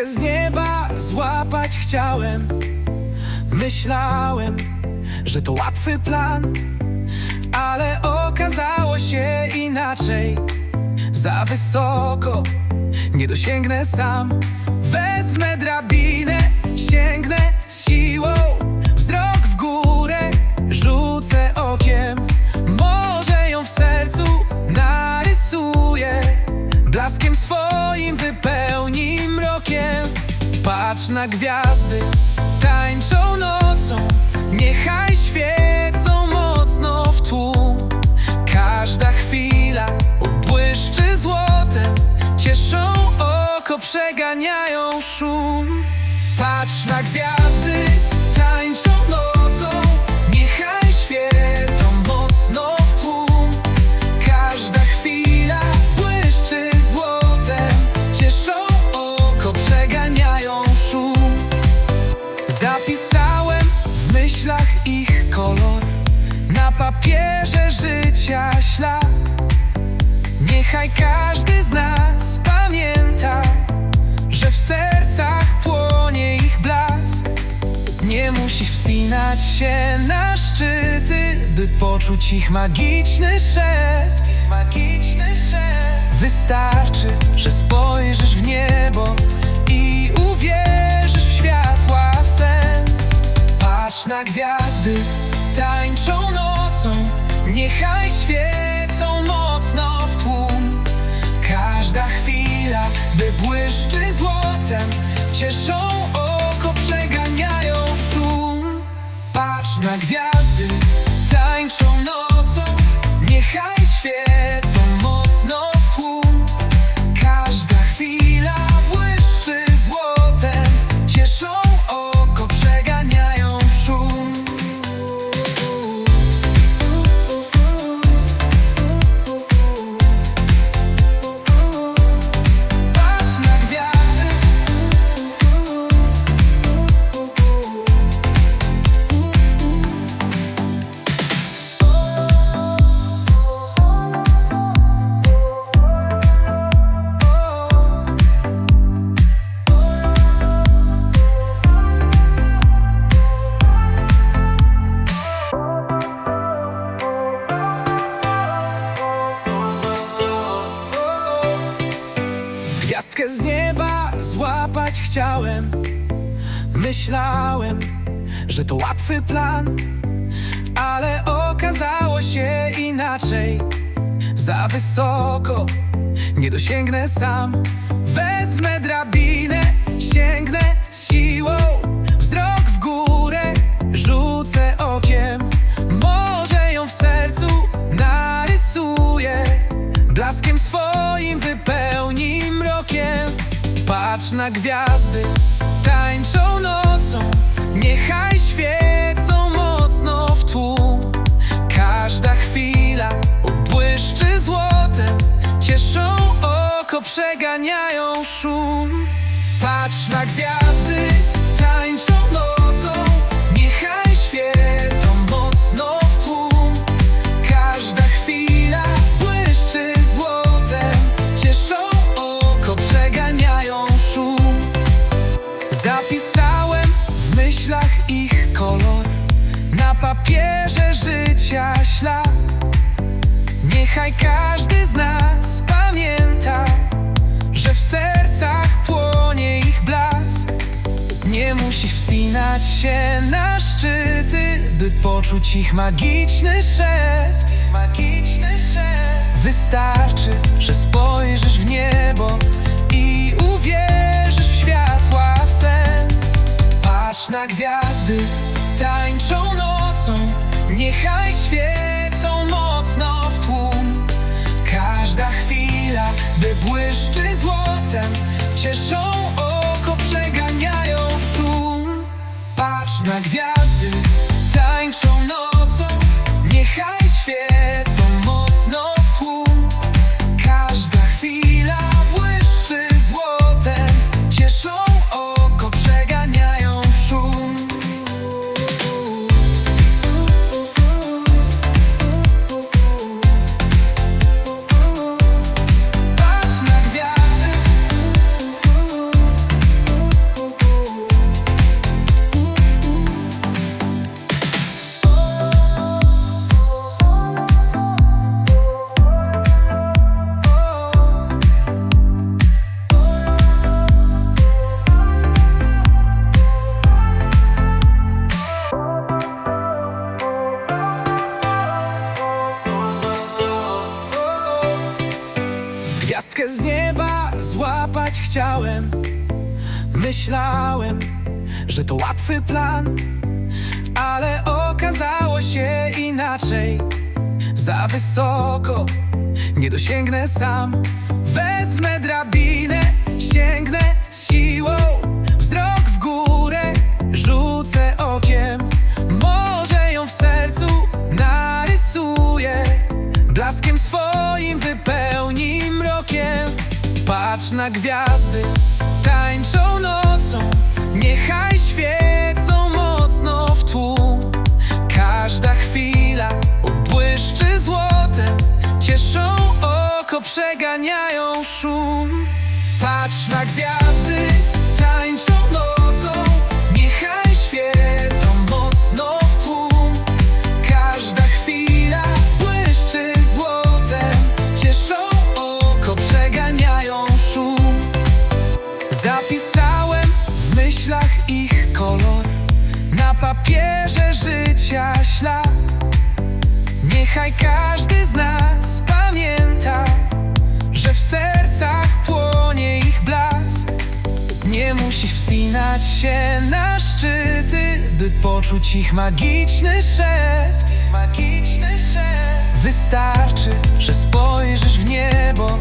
Gwiazdkę z nieba złapać chciałem. Myślałem, że to łatwy plan Ale okazało się inaczej. Za wysoko, nie dosięgnę sam. Wezmę drabinę, sięgnę na gwiazdy, tańczą nocą. Niechaj świecą mocno w tłum. Każda chwila błyszczy złotem. Cieszą oko, przeganiają szum. Patrz na gwiazdy, papierze życia ślad. Niechaj każdy z nas pamięta Że w sercach płonie ich blask. Nie musi wspinać się na szczyty By poczuć ich magiczny szept. Magiczny szept. Wystarczy, że spojrzysz w niebo I uwierzysz w światła sens. Patrz na gwiazdy, Niechaj świecą mocno w tłum. Każda chwila, by błyszczy złotem Cieszą oko, przeganiają szum. Patrz na gwiazdy, Myślałem, że to łatwy plan Ale okazało się inaczej. Za wysoko, nie dosięgnę sam. Wezmę drabinę, sięgnę z siłą. Wzrok w górę, rzucę okiem. Może ją w sercu narysuję. Blaskiem swoim wypełni mrokiem. Patrz na gwiazdy, tańczą nocą. Niechaj świecą mocno w tłum. Każda chwila błyszczy złotem. Cieszą oko, przeganiają szum. Patrz na gwiazdy, Na papierze życia ślad. Niechaj każdy z nas pamięta Że w sercach płonie ich blask. Nie musi wspinać się na szczyty By poczuć ich magiczny szept. Wystarczy, że spojrzysz w niebo I uwierzysz w światła sens. Patrz na gwiazdy, Niechaj świecą mocno w tłum. Każda chwila, by błyszczy złotem Cieszą oko, przeganiają szum. Patrz na gwiazdy, chciałem. Myślałem, że to łatwy plan Ale okazało się inaczej. Za wysoko, nie dosięgnę sam Patrz na gwiazdy, tańczą nocą. Niechaj świecą mocno w tłum. Każda chwila błyszczy złotem. Cieszą oko, przeganiają szum ślad Niechaj każdy z nas pamięta Że w sercach płonie ich blask. Nie musi wspinać się na szczyty By poczuć ich magiczny szept. Wystarczy, że spojrzysz w niebo